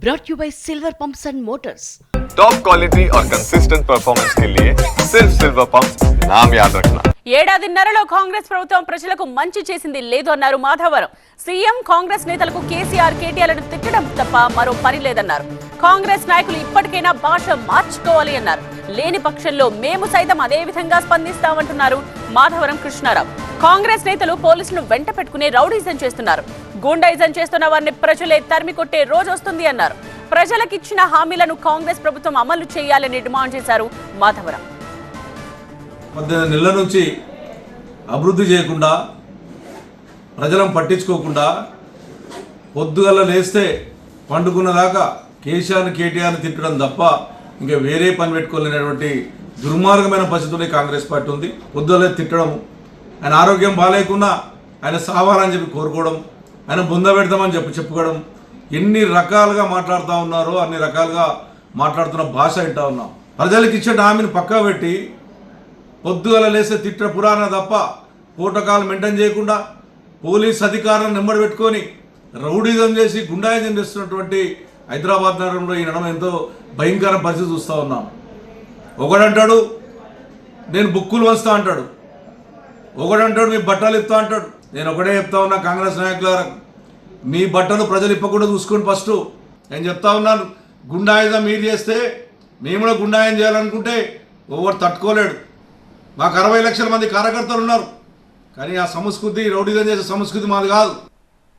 brought you by Silver Pumps and Motors. Top quality और consistent performance के लिए सिर्फ सिल्वर पंप नाम याद रखना ఏడాదిన్నరలో కాంగ్రెస్ ప్రభుత్వం ప్రజలకు మంచి చేసింది లేదు అన్నారు మాధవరం సీఎం కాంగ్రెస్ నేతలకు కేసీఆర్ కేటీఆర్లను తిట్టడం తప్ప మరో పని లేదన్నారు కాంగ్రెస్ నాయకులు ఇప్పటికైనా భాష మార్చుకోవాలి అన్నారు లేని పక్షంలో మేము సైతం అదే విధంగా స్పందిస్తామంటున్నారు మాధవరం కృష్ణారావు కాంగ్రెస్ నేతలు పోలీసులను వెంట పెట్టుకుని రౌడీజం చేస్తున్నారు. గూండాయిజం చేస్తున్న వారిని ప్రజలే తరిమి కొట్టే రోజు వస్తుంది అన్నారు. ప్రజలకిచ్చిన హామీలను కాంగ్రెస్ ప్రభుత్వం అమలు చేయాలని డిమాండ్ చేశారు మాధవరం పద్దెనిమిది నెలల నుంచి అభివృద్ధి చేయకుండా ప్రజలను పట్టించుకోకుండా పొద్దుగల లేస్తే పండుకున్న దాకా కేసీఆర్ని కేటీఆర్ని తిట్టడం తప్ప ఇంకా వేరే పని పెట్టుకోలేనటువంటి దుర్మార్గమైన పరిస్థితుల్లో కాంగ్రెస్ పార్టీ ఉంది. పొద్దుగల తిట్టడం ఆయన ఆరోగ్యం బాగాలేకున్నా ఆయన సావాలని చెప్పి కోరుకోవడం ఆయన బుంద పెడతామని చెప్పి చెప్పుకోవడం ఎన్ని రకాలుగా మాట్లాడుతూ ఉన్నారో అన్ని రకాలుగా మాట్లాడుతున్న భాష వింటా ఉన్నాం. ప్రజలకు ఇచ్చే హామీని పక్కా పెట్టి పొద్దుగల లేసే తిట్ట పురాణ తప్ప ప్రోటోకాల్ మెయింటైన్ చేయకుండా పోలీస్ అధికారులను నెంబడి పెట్టుకొని రౌడీజం చేసి గుండాయిజం చేస్తున్నటువంటి హైదరాబాద్ నగరంలో ఈ నడమ ఎంతో భయంకర పరిస్థితి చూస్తూ ఉన్నాం. ఒకడంటాడు నేను బుక్కులు వస్తా అంటాడు. ఒకడంటాడు మీ బట్టలు ఇస్తా అంటాడు. నేను ఒకటే చెప్తా ఉన్నా కాంగ్రెస్ నాయకులారా మీ బట్టలు ప్రజలు ఇప్పకుండా చూసుకోండి ఫస్ట్. నేను చెప్తా ఉన్నాను గుండాయుధం మీరు చేస్తే మేము కూడా గుండాయం చేయాలనుకుంటే ఎవరు తట్టుకోలేడు. మాకు అరవై లక్షల మంది కార్యకర్తలు ఉన్నారు. కానీ ఆ సంస్కృతి రౌడీజం చేసే సంస్కృతి మాది కాదు.